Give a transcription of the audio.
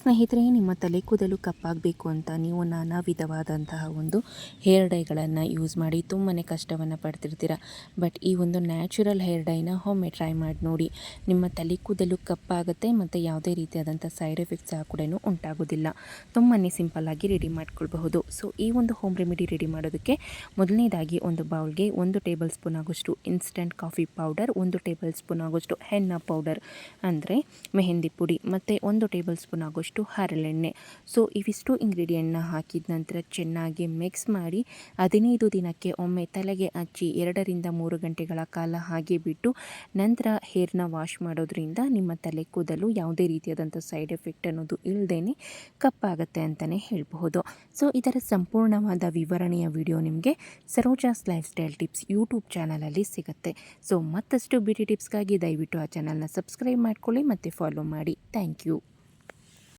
ಸ್ನೇಹಿತರೆ, ನಿಮ್ಮ ತಲೆ ಕೂದಲು ಕಪ್ಪಾಗಬೇಕು ಅಂತ ನೀವು ನಾನಾ ವಿಧವಾದಂತಹ ಒಂದು ಹೇರ್ ಡೈಗಳನ್ನು ಯೂಸ್ ಮಾಡಿ ತುಂಬಾ ಕಷ್ಟವನ್ನು ಪಡ್ತಿರ್ತೀರ. ಬಟ್ ಈ ಒಂದು ನ್ಯಾಚುರಲ್ ಹೇರ್ ಡೈನ ಒಮ್ಮೆ ಟ್ರೈ ಮಾಡಿ ನೋಡಿ, ನಿಮ್ಮ ತಲೆ ಕೂದಲು ಕಪ್ಪಾಗುತ್ತೆ ಮತ್ತು ಯಾವುದೇ ರೀತಿಯಾದಂಥ ಸೈಡ್ ಎಫೆಕ್ಟ್ಸ್ ಸಹ ಕೂಡ ಉಂಟಾಗೋದಿಲ್ಲ ತುಂಬಾ ಸಿಂಪಲ್ಲಾಗಿ ರೆಡಿ ಮಾಡ್ಕೊಳ್ಬಹುದು. ಸೊ ಈ ಒಂದು ಹೋಮ್ ರೆಮಿಡಿ ರೆಡಿ ಮಾಡೋದಕ್ಕೆ ಮೊದಲನೇದಾಗಿ ಒಂದು ಬೌಲ್ಗೆ ಒಂದು ಟೇಬಲ್ ಸ್ಪೂನ್ ಆಗೋಷ್ಟು ಇನ್ಸ್ಟೆಂಟ್ ಕಾಫಿ ಪೌಡರ್ ಒಂದು ಟೇಬಲ್ ಸ್ಪೂನ್ ಆಗೋಷ್ಟು ಹೆನ್ನ ಪೌಡರ್ ಅಂದರೆ ಮೆಹಂದಿ ಪುಡಿ, ಮತ್ತು ಒಂದು ಟೇಬಲ್ ಸ್ಪೂನ್ ಆಗೋಷ್ಟು ಹರಳೆಣ್ಣೆ. ಸೊ, ಇವಿಷ್ಟು ಇಂಗ್ರೀಡಿಯೆಂಟ್ನ ಹಾಕಿದ ನಂತರ ಚೆನ್ನಾಗಿ ಮಿಕ್ಸ್ ಮಾಡಿ ಹದಿನೈದು ದಿನಕ್ಕೆ ಒಮ್ಮೆ ತಲೆಗೆ ಹಚ್ಚಿ ಎರಡರಿಂದ ಮೂರು ಗಂಟೆಗಳ ಕಾಲ ಹಾಗೆ ಬಿಟ್ಟು ನಂತರ ಹೇರ್ನ ವಾಶ್ ಮಾಡೋದ್ರಿಂದ ನಿಮ್ಮ ತಲೆ ಕೂದಲು ಯಾವುದೇ ರೀತಿಯಾದಂಥ ಸೈಡ್ ಎಫೆಕ್ಟ್ ಅನ್ನೋದು ಇಲ್ಲದೇ ಕಪ್ಪಾಗುತ್ತೆ ಅಂತಲೇ ಹೇಳಬಹುದು. ಸೊ, ಇದರ ಸಂಪೂರ್ಣವಾದ ವಿವರಣೆಯ ವಿಡಿಯೋ ನಿಮಗೆ Saroja's life style tips YouTube ಚಾನಲಲ್ಲಿ ಸಿಗುತ್ತೆ. ಸೊ, ಮತ್ತಷ್ಟು ಬ್ಯೂಟಿ ಟಿಪ್ಸ್ಗಾಗಿ ದಯವಿಟ್ಟು ಆ ಚಾನಲ್ನ ಸಬ್ಸ್ಕ್ರೈಬ್ ಮಾಡ್ಕೊಳ್ಳಿ ಮತ್ತು ಫಾಲೋ ಮಾಡಿ. Thank you